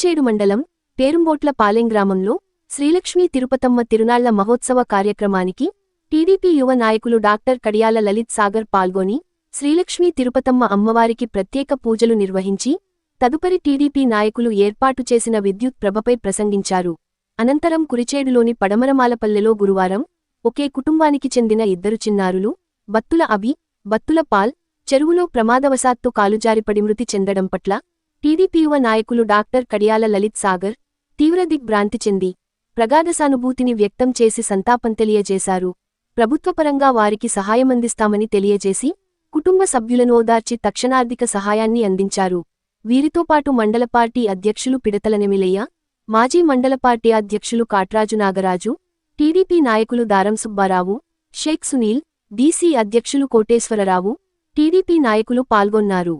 కురిచేడు మండలం పేరుంబోట్ల పాలెం గ్రామంలో శ్రీలక్ష్మీ తిరుపతమ్మ తిరునాళ్ళ మహోత్సవ కార్యక్రమానికి టీడీపీ యువ నాయకులు డాక్టర్ కడియాల లలిత్ సాగర్ పాల్గొని శ్రీలక్ష్మీ తిరుపతమ్మ అమ్మవారికి ప్రత్యేక పూజలు నిర్వహించి తదుపరి టీడీపీ నాయకులు ఏర్పాటు చేసిన విద్యుత్ ప్రభపై ప్రసంగించారు. అనంతరం కురిచేడులోని పడమరమాలపల్లెలో గురువారం ఒకే కుటుంబానికి చెందిన ఇద్దరు చిన్నారులు బత్తుల అభి బత్తుల పాల్ చెరువులో ప్రమాదవశాత్తు కాలుజారిపడి మృతి చెందడం పట్ల టీడీపీవ నాయకులు డాక్టర్ కడియాల లలిత్ సాగర్ తీవ్ర దిగ్భ్రాంతి చెంది ప్రగాఢ సానుభూతిని వ్యక్తం చేసి సంతాపం తెలియజేశారు. ప్రభుత్వపరంగా వారికి సహాయమందిస్తామని తెలియజేసి కుటుంబ సభ్యులను ఓదార్చి తక్షణార్థిక సహాయాన్ని అందించారు. వీరితో పాటు మండల పార్టీ అధ్యక్షులు పిడతల నెమిలయ్య మాజీ మండల పార్టీ అధ్యక్షులు కాట్రాజు నాగరాజు టీడీపీ నాయకులు దారం సుబ్బారావు షేక్ సునీల్ డీసీ అధ్యక్షులు కోటేశ్వరరావు టీడీపీ నాయకులు పాల్గొన్నారు.